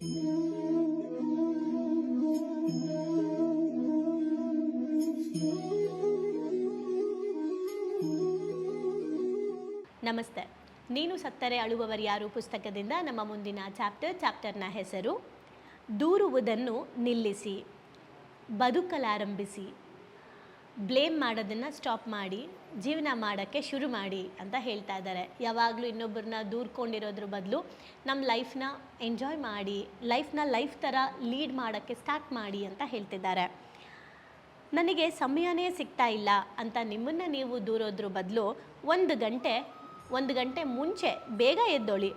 ನಮಸ್ತೆ. ನೀನು ಸತ್ತರೆ ಅಳುವವರು ಯಾರು ಪುಸ್ತಕದಿಂದ? ನಮ್ಮ ಮುಂದಿನ ಚಾಪ್ಟರ್, ಚಾಪ್ಟರ್ನ ಹೆಸರು, ದೂರುವುದನ್ನು ನಿಲ್ಲಿಸಿ, ಬದುಕಲಾರಂಭಿಸಿ, ಬ್ಲೇಮ್ ಮಾಡೋದನ್ನು ಸ್ಟಾಪ್ ಮಾಡಿ ಜೀವನ ಮಾಡೋಕ್ಕೆ ಶುರು ಮಾಡಿ ಅಂತ ಹೇಳ್ತಾ ಇದ್ದಾರೆ. ಯಾವಾಗಲೂ ಇನ್ನೊಬ್ಬರನ್ನ ದೂರ್ಕೊಂಡಿರೋದ್ರ ಬದಲು ನಮ್ಮ ಲೈಫ್ನ ಎಂಜಾಯ್ ಮಾಡಿ, ಲೈಫ್ನ ಲೈಫ್ ಥರ ಲೀಡ್ ಮಾಡೋಕ್ಕೆ ಸ್ಟಾರ್ಟ್ ಮಾಡಿ ಅಂತ ಹೇಳ್ತಿದ್ದಾರೆ. ನನಗೆ ಸಮಯನೇ ಸಿಗ್ತಾ ಇಲ್ಲ ಅಂತ ನಿಮ್ಮನ್ನು ನೀವು ದೂರೋದ್ರ ಬದಲು ಒಂದು ಗಂಟೆ ಒಂದು ಗಂಟೆ ಮುಂಚೆ ಬೇಗ ಎದ್ದೊಳಿ.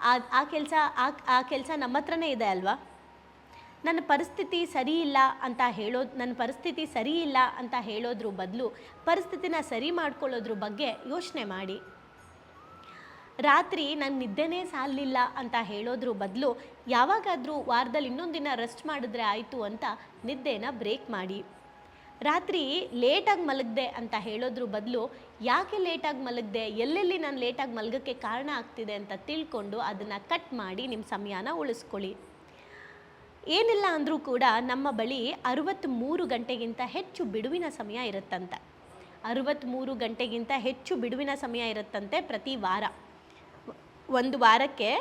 ಆ ಆ ಕೆಲಸ, ಆ ಆ ಕೆಲಸ ನಮ್ಮ ಹತ್ರನೇ ಇದೆ ಅಲ್ವಾ? ನನ್ನ ಪರಿಸ್ಥಿತಿ ಸರಿ ಇಲ್ಲ ಅಂತ ಹೇಳೋದು ನನ್ನ ಪರಿಸ್ಥಿತಿ ಸರಿ ಇಲ್ಲ ಅಂತ ಹೇಳೋದ್ರ ಬದಲು ಪರಿಸ್ಥಿತಿನ ಸರಿ ಮಾಡ್ಕೊಳ್ಳೋದ್ರ ಬಗ್ಗೆ ಯೋಚನೆ ಮಾಡಿ. ರಾತ್ರಿ ನನ್ನ ನಿದ್ದೆನೇ ಸಾಲಿಲ್ಲ ಅಂತ ಹೇಳೋದ್ರ ಬದಲು ಯಾವಾಗಾದರೂ ವಾರದಲ್ಲಿ ಇನ್ನೊಂದು ದಿನ ರೆಸ್ಟ್ ಮಾಡಿದ್ರೆ ಆಯಿತು ಅಂತ ನಿದ್ದೆನ ಬ್ರೇಕ್ ಮಾಡಿ. ರಾತ್ರಿ ಲೇಟಾಗಿ ಮಲಗಿದೆ ಅಂತ ಹೇಳೋದ್ರ ಬದಲು ಯಾಕೆ ಲೇಟಾಗಿ ಮಲಗಿದೆ, ಎಲ್ಲೆಲ್ಲಿ ನಾನು ಲೇಟಾಗಿ ಮಲಗಕ್ಕೆ ಕಾರಣ ಆಗ್ತಿದೆ ಅಂತ ತಿಳ್ಕೊಂಡು ಅದನ್ನು ಕಟ್ ಮಾಡಿ ನಿಮ್ಮ ಸಮಯನ ಉಳಿಸ್ಕೊಳ್ಳಿ. ಏನಿಲ್ಲ ಅಂದರೂ ಕೂಡ ನಮ್ಮ ಬಳಿ ಅರವತ್ತ್ಮೂರು ಗಂಟೆಗಿಂತ ಹೆಚ್ಚು ಬಿಡುವಿನ ಸಮಯ ಇರುತ್ತಂತೆ. ಅರವತ್ತ್ಮೂರು ಗಂಟೆಗಿಂತ ಹೆಚ್ಚು ಬಿಡುವಿನ ಸಮಯ ಇರುತ್ತಂತೆ ಪ್ರತಿ ವಾರ. ಒಂದು ವಾರಕ್ಕೆ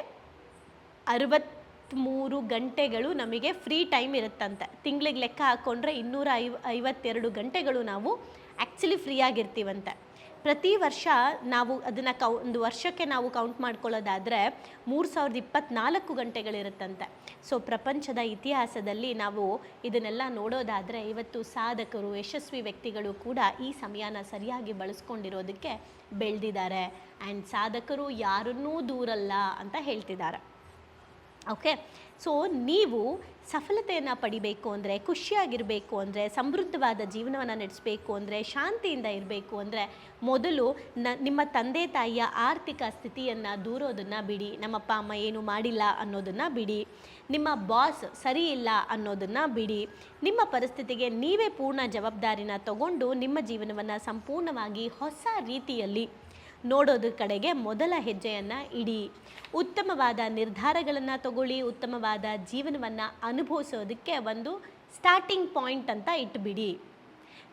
ಅರವತ್ತ್ಮೂರು ಗಂಟೆಗಳು ನಮಗೆ ಫ್ರೀ ಟೈಮ್ ಇರುತ್ತಂತೆ. ತಿಂಗಳಿಗೆ ಲೆಕ್ಕ ಹಾಕ್ಕೊಂಡ್ರೆ ಇನ್ನೂರ ಐವ, ಐವತ್ತೆರಡು ಗಂಟೆಗಳು ನಾವು ಆ್ಯಕ್ಚುಲಿ ಫ್ರೀ ಆಗಿರ್ತೀವಂತೆ. ಪ್ರತಿ ವರ್ಷ ನಾವು ಅದನ್ನು ಕೌ, ಒಂದು ವರ್ಷಕ್ಕೆ ನಾವು ಕೌಂಟ್ ಮಾಡ್ಕೊಳ್ಳೋದಾದರೆ ಮೂರು ಸಾವಿರದ ಇಪ್ಪತ್ನಾಲ್ಕು ಗಂಟೆಗಳಿರುತ್ತಂತೆ. ಸೊ ಪ್ರಪಂಚದ ಇತಿಹಾಸದಲ್ಲಿ ನಾವು ಇದನ್ನೆಲ್ಲ ನೋಡೋದಾದರೆ ಇವತ್ತು ಸಾಧಕರು, ಯಶಸ್ವಿ ವ್ಯಕ್ತಿಗಳು ಕೂಡ ಈ ಸಮಯನ ಸರಿಯಾಗಿ ಬಳಸ್ಕೊಂಡಿರೋದಕ್ಕೆ ಬೆಳೆದಿದ್ದಾರೆ. ಆ್ಯಂಡ್ ಸಾಧಕರು ಯಾರನ್ನೂ ದೂರಲ್ಲ ಅಂತ ಹೇಳ್ತಿದ್ದಾರೆ. ಓಕೆ ಸೊ ನೀವು ಸಫಲತೆಯನ್ನು ಪಡಿಬೇಕು ಅಂದರೆ, ಖುಷಿಯಾಗಿರಬೇಕು ಅಂದರೆ, ಸಮೃದ್ಧವಾದ ಜೀವನವನ್ನು ನಡೆಸಬೇಕು ಅಂದರೆ, ಶಾಂತಿಯಿಂದ ಇರಬೇಕು ಅಂದರೆ, ಮೊದಲು ನ, ನಿಮ್ಮ ತಂದೆ ತಾಯಿಯ ಆರ್ಥಿಕ ಸ್ಥಿತಿಯನ್ನು ದೂರೋದನ್ನು ಬಿಡಿ. ನಮ್ಮಪ್ಪ, ಅಮ್ಮ ಏನು ಮಾಡಿಲ್ಲ ಅನ್ನೋದನ್ನು ಬಿಡಿ. ನಿಮ್ಮ ಬಾಸ್ ಸರಿ ಇಲ್ಲ ಅನ್ನೋದನ್ನು ಬಿಡಿ. ನಿಮ್ಮ ಪರಿಸ್ಥಿತಿಗೆ ನೀವೇ ಪೂರ್ಣ ಜವಾಬ್ದಾರಿನ ತಗೊಂಡು ನಿಮ್ಮ ಜೀವನವನ್ನು ಸಂಪೂರ್ಣವಾಗಿ ಹೊಸ ರೀತಿಯಲ್ಲಿ ನೋಡೋದ್ರ ಕಡೆಗೆ ಮೊದಲ ಹೆಜ್ಜೆಯನ್ನು ಇಡಿ. ಉತ್ತಮವಾದ ನಿರ್ಧಾರಗಳನ್ನು ತಗೊಳ್ಳಿ, ಉತ್ತಮವಾದ ಜೀವನವನ್ನು ಅನುಭವಿಸೋದಕ್ಕೆ ಒಂದು ಸ್ಟಾರ್ಟಿಂಗ್ ಪಾಯಿಂಟ್ ಅಂತ ಇಟ್ಬಿಡಿ.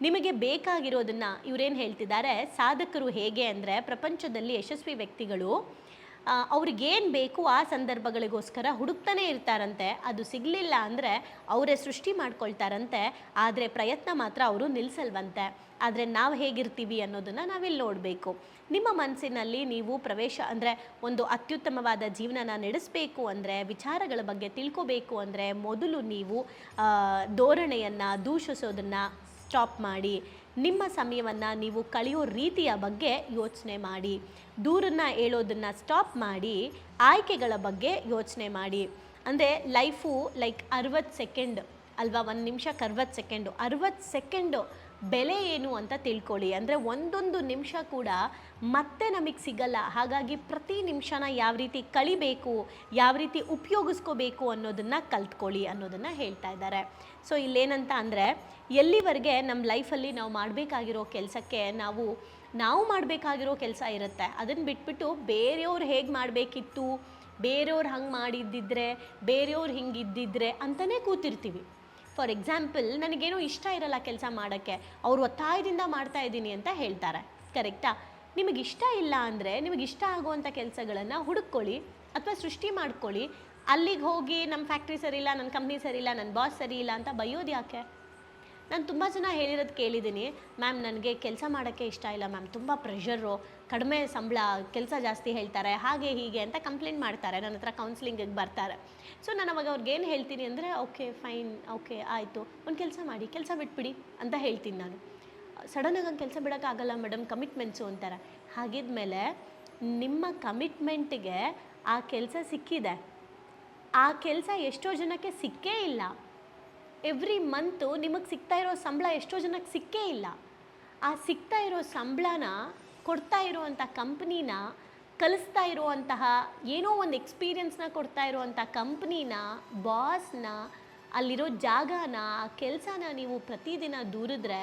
ನಿಮಗೆ ಬೇಕಾಗಿರೋದನ್ನು ಇವರೇನು ಹೇಳ್ತಿದ್ದಾರೆ, ಸಾಧಕರು ಹೇಗೆ ಅಂದರೆ ಪ್ರಪಂಚದಲ್ಲಿ ಯಶಸ್ವಿ ವ್ಯಕ್ತಿಗಳು ಅವ್ರಿಗೇನು ಬೇಕು ಆ ಸಂದರ್ಭಗಳಿಗೋಸ್ಕರ ಹುಡುಕ್ತಾನೆ ಇರ್ತಾರಂತೆ. ಅದು ಸಿಗಲಿಲ್ಲ ಅಂದರೆ ಅವರೇ ಸೃಷ್ಟಿ ಮಾಡ್ಕೊಳ್ತಾರಂತೆ. ಆದರೆ ಪ್ರಯತ್ನ ಮಾತ್ರ ಅವರು ನಿಲ್ಲಿಸಲ್ವಂತೆ ಆದರೆ ನಾವು ಹೇಗಿರ್ತೀವಿ ಅನ್ನೋದನ್ನು ನಾವಿಲ್ಲಿ ನೋಡಬೇಕು. ನಿಮ್ಮ ಮನಸ್ಸಿನಲ್ಲಿ ನೀವು ಪ್ರವೇಶ ಅಂದರೆ ಒಂದು ಅತ್ಯುತ್ತಮವಾದ ಜೀವನನ ನಡೆಸಬೇಕು ಅಂದರೆ, ವಿಚಾರಗಳ ಬಗ್ಗೆ ತಿಳ್ಕೋಬೇಕು ಅಂದರೆ ಮೊದಲು ನೀವು ಧೋರಣೆಯನ್ನು ದೂಷಿಸೋದನ್ನು ಸ್ಟಾಪ್ ಮಾಡಿ. ನಿಮ್ಮ ಸಮಯವನ್ನು ನೀವು ಕಳೆಯೋ ರೀತಿಯ ಬಗ್ಗೆ ಯೋಚನೆ ಮಾಡಿ. ದೂರನ್ನು ಹೇಳೋದನ್ನು ಸ್ಟಾಪ್ ಮಾಡಿ, ಆಯ್ಕೆಗಳ ಬಗ್ಗೆ ಯೋಚನೆ ಮಾಡಿ. ಅಂದರೆ ಲೈಫು ಲೈಕ್ ಅರವತ್ತು ಸೆಕೆಂಡ್ ಅಲ್ವಾ, ಒಂದು ನಿಮಿಷಕ್ಕೆ ಅರವತ್ತು ಸೆಕೆಂಡು ಅರವತ್ತು ಸೆಕೆಂಡು ಬೆಲೆ ಏನು ಅಂತ ತಿಳ್ಕೊಳ್ಳಿ. ಅಂದರೆ ಒಂದೊಂದು ನಿಮಿಷ ಕೂಡ ಮತ್ತೆ ನಮಗೆ ಸಿಗಲ್ಲ. ಹಾಗಾಗಿ ಪ್ರತಿ ನಿಮಿಷನ ಯಾವ ರೀತಿ ಕಳಿಬೇಕು, ಯಾವ ರೀತಿ ಉಪಯೋಗಿಸ್ಕೋಬೇಕು ಅನ್ನೋದನ್ನು ಕಲ್ತ್ಕೊಳ್ಳಿ ಅನ್ನೋದನ್ನು ಹೇಳ್ತಾ ಇದ್ದಾರೆ. ಸೊ, ಇಲ್ಲೇನಂತ ಅಂದರೆ ಎಲ್ಲಿವರೆಗೆ ನಮ್ಮ ಲೈಫಲ್ಲಿ ನಾವು ಮಾಡಬೇಕಾಗಿರೋ ಕೆಲಸಕ್ಕೆ ನಾವು ನಾವು ಮಾಡಬೇಕಾಗಿರೋ ಕೆಲಸ ಇರುತ್ತೆ. ಅದನ್ನು ಬಿಟ್ಬಿಟ್ಟು ಬೇರೆಯವ್ರು ಹೇಗೆ ಮಾಡಬೇಕಿತ್ತು, ಬೇರೆಯವ್ರು ಹಂಗೆ ಮಾಡಿದ್ದಿದ್ರೆ, ಬೇರೆಯವ್ರು ಹಿಂಗೆ ಇದ್ದಿದ್ರೆ ಅಂತಲೇ ಕೂತಿರ್ತೀವಿ. ಫಾರ್ ಎಕ್ಸಾಂಪಲ್, ನನಗೇನೋ ಇಷ್ಟ ಇರಲ್ಲ ಕೆಲಸ ಮಾಡೋಕ್ಕೆ, ಅವ್ರು ಒತ್ತಾಯದಿಂದ ಮಾಡ್ತಾ ಇದ್ದೀನಿ ಅಂತ ಹೇಳ್ತಾರೆ. ಕರೆಕ್ಟಾ? ನಿಮಗೆ ಇಷ್ಟ ಇಲ್ಲ ಅಂದರೆ, ನಿಮಗೆ ಇಷ್ಟ ಆಗುವಂಥ ಕೆಲಸಗಳನ್ನು ಹುಡುಕೊಳ್ಳಿ ಅಥವಾ ಸೃಷ್ಟಿ ಮಾಡ್ಕೊಳ್ಳಿ. ಅಲ್ಲಿಗೆ ಹೋಗಿ ನಮ್ಮ ಫ್ಯಾಕ್ಟ್ರಿ ಸರಿ ಇಲ್ಲ ನನ್ನ ಕಂಪ್ನಿ ಸರಿ ಇಲ್ಲ ನನ್ನ ಬಾಸ್ ಸರಿ ಇಲ್ಲ ಅಂತ ಬೈಯೋದು ಯಾಕೆ? ನಾನು ತುಂಬ ಜನ ಹೇಳಿರೋದು ಕೇಳಿದ್ದೀನಿ ಮ್ಯಾಮ್, ನನಗೆ ಕೆಲಸ ಮಾಡೋಕ್ಕೆ ಇಷ್ಟ ಇಲ್ಲ, ಮ್ಯಾಮ್, ತುಂಬ ಪ್ರೆಷರು. ಕಡಿಮೆ ಸಂಬಳ, ಕೆಲಸ ಜಾಸ್ತಿ ಹೇಳ್ತಾರೆ, ಹಾಗೆ ಹೀಗೆ ಅಂತ ಕಂಪ್ಲೇಂಟ್ ಮಾಡ್ತಾರೆ, ನನ್ನ ಹತ್ರ ಕೌನ್ಸಿಲಿಂಗಿಗೆ ಬರ್ತಾರೆ. ಸೊ ನಾನು ಅವಾಗ ಅವ್ರಿಗೆ ಏನು ಹೇಳ್ತೀನಿ ಅಂದರೆ ಓಕೆ ಫೈನ್ ಓಕೆ ಆಯಿತು. ಒಂದು ಕೆಲಸ ಮಾಡಿ, ಕೆಲಸ ಬಿಟ್ಬಿಡಿ ಅಂತ ಹೇಳ್ತೀನಿ ನಾನು. ಸಡನ್ನಾಗಿ ಹಂಗೆ ಕೆಲಸ ಬಿಡೋಕ್ಕಾಗಲ್ಲ ಮೇಡಮ್ ಕಮಿಟ್ಮೆಂಟ್ಸು ಅಂತಾರೆ. ಹಾಗಿದ್ಮೇಲೆ, ನಿಮ್ಮ ಕಮಿಟ್ಮೆಂಟಿಗೆ ಆ ಕೆಲಸ ಸಿಕ್ಕಿದೆ. ಆ ಕೆಲಸ ಎಷ್ಟೋ ಜನಕ್ಕೆ ಸಿಕ್ಕೇ ಇಲ್ಲ. ಎವ್ರಿ ಮಂತು ನಿಮಗೆ ಸಿಗ್ತಾ ಇರೋ ಸಂಬಳ ಎಷ್ಟೋ ಜನಕ್ಕೆ ಸಿಕ್ಕೇ ಇಲ್ಲ. ಆ ಸಿಗ್ತಾ ಇರೋ ಸಂಬಳನ ಕೊಡ್ತಾ ಇರುವಂಥ ಕಂಪ್ನಿನ, ಕಲಿಸ್ತಾ ಇರುವಂತಹ ಏನೋ ಒಂದು ಎಕ್ಸ್ಪೀರಿಯನ್ಸ್ನ ಕೊಡ್ತಾ ಇರುವಂಥ ಕಂಪ್ನಿನ ಬಾಸ್ನ ಅಲ್ಲಿರೋ ಜಾಗನ, ಆ ಕೆಲಸನ ನೀವು ಪ್ರತಿದಿನ ದೂರಿದ್ರೆ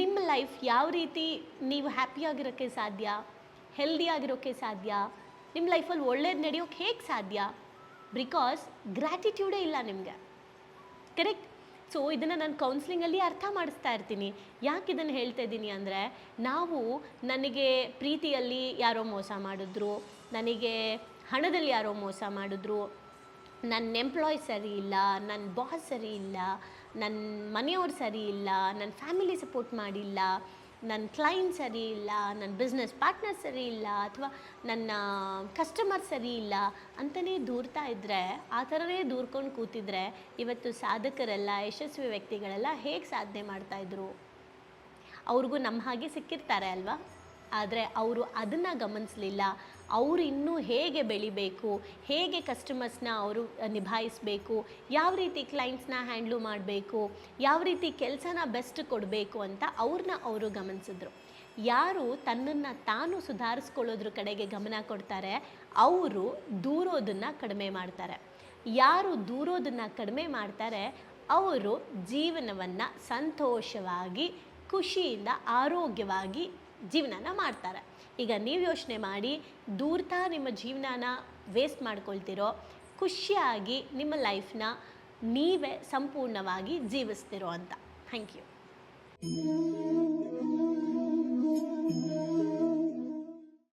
ನಿಮ್ಮ ಲೈಫ್ ಯಾವ ರೀತಿ ನೀವು ಹ್ಯಾಪಿಯಾಗಿರೋಕ್ಕೆ ಸಾಧ್ಯ ಹೆಲ್ದಿಯಾಗಿರೋಕ್ಕೆ ಸಾಧ್ಯ, ನಿಮ್ಮ ಲೈಫಲ್ಲಿ ಒಳ್ಳೇದು ನಡೆಯೋಕ್ಕೆ ಹೇಗೆ ಸಾಧ್ಯ? ಬಿಕಾಸ್ ಗ್ರ್ಯಾಟಿಟ್ಯೂಡೇ ಇಲ್ಲ ನಿಮಗೆ. ಕರೆಕ್ಟ್ ಸೊ ಇದನ್ನು ನಾನು ಕೌನ್ಸ್ಲಿಂಗಲ್ಲಿ ಅರ್ಥ ಮಾಡಿಸ್ತಾ ಇರ್ತೀನಿ. ಯಾಕೆ ಇದನ್ನು ಹೇಳ್ತಾ ಇದ್ದೀನಿ ಅಂದರೆ, ನಾವು ನನಗೆ ಪ್ರೀತಿಯಲ್ಲಿ ಯಾರೋ ಮೋಸ ಮಾಡಿದ್ರು, ನನಗೆ ಹಣದಲ್ಲಿ ಯಾರೋ ಮೋಸ ಮಾಡಿದ್ರು ನನ್ನ ಎಂಪ್ಲಾಯ್ ಸರಿ ಇಲ್ಲ ನನ್ನ ಬಾಸ್ ಸರಿ ಇಲ್ಲ ನನ್ನ ಮನೆಯವ್ರು ಸರಿ ಇಲ್ಲ ನನ್ನ ಫ್ಯಾಮಿಲಿ ಸಪೋರ್ಟ್ ಮಾಡಿಲ್ಲ ನನ್ನ ಕ್ಲೈಂಟ್ ಸರಿ ಇಲ್ಲ, ನನ್ನ ಬಿಸ್ನೆಸ್ ಪಾರ್ಟ್ನರ್ ಸರಿ ಇಲ್ಲ ಅಥವಾ ನನ್ನ ಕಸ್ಟಮರ್ ಸರಿ ಇಲ್ಲ ಅಂತಲೇ ದೂರ್ತಾ ಇದ್ದರೆ ಆ ಥರವೇ ದೂರ್ಕೊಂಡು ಕೂತಿದ್ರೆ ಇವತ್ತು ಸಾಧಕರೆಲ್ಲ, ಯಶಸ್ವಿ ವ್ಯಕ್ತಿಗಳೆಲ್ಲ ಹೇಗೆ ಸಾಧನೆ ಮಾಡ್ತಾಯಿದ್ರು ಅವ್ರಿಗೂ ನಮ್ಮ ಹಾಗೆ ಸಿಕ್ಕಿರ್ತಾರೆ ಅಲ್ವಾ? ಆದರೆ ಅವರು ಅದನ್ನು ಗಮನಿಸಲಿಲ್ಲ. ಅವರು ಇನ್ನೂ ಹೇಗೆ ಬೆಳಿಬೇಕು, ಹೇಗೆ ಕಸ್ಟಮರ್ಸ್ನ ಅವರು ನಿಭಾಯಿಸಬೇಕು, ಯಾವ ರೀತಿ ಕ್ಲೈಂಟ್ಸ್ನ ಹ್ಯಾಂಡ್ಲು ಮಾಡಬೇಕು, ಯಾವ ರೀತಿ ಕೆಲಸನ ಬೆಸ್ಟ್ ಕೊಡಬೇಕು ಅಂತ ಅವ್ರನ್ನ ಅವರು ಗಮನಿಸಿದ್ರು. ಯಾರು ತನ್ನನ್ನು ತಾನು ಸುಧಾರಿಸ್ಕೊಳ್ಳೋದ್ರ ಕಡೆಗೆ ಗಮನ ಕೊಡ್ತಾರೆ, ಅವರು ದೂರೋದನ್ನು ಕಡಿಮೆ ಮಾಡ್ತಾರೆ. ಯಾರು ದೂರೋದನ್ನು ಕಡಿಮೆ ಮಾಡ್ತಾರೆ, ಅವರು ಜೀವನವನ್ನು ಸಂತೋಷವಾಗಿ, ಖುಷಿಯಿಂದ, ಆರೋಗ್ಯವಾಗಿ ಜೀವನನ ಮಾಡ್ತಾರೆ. ಈಗ ನೀವು ಯೋಚನೆ ಮಾಡಿ, ದೂರ್ತಾ ನಿಮ್ಮ ಜೀವನನ ವೇಸ್ಟ್ ಮಾಡ್ಕೊಳ್ತಿರೋ, ಖುಷಿಯಾಗಿ ನಿಮ್ಮ ಲೈಫ್ನ ನೀವೇ ಸಂಪೂರ್ಣವಾಗಿ ಜೀವಿಸ್ತಿರೋ ಅಂತ. Thank you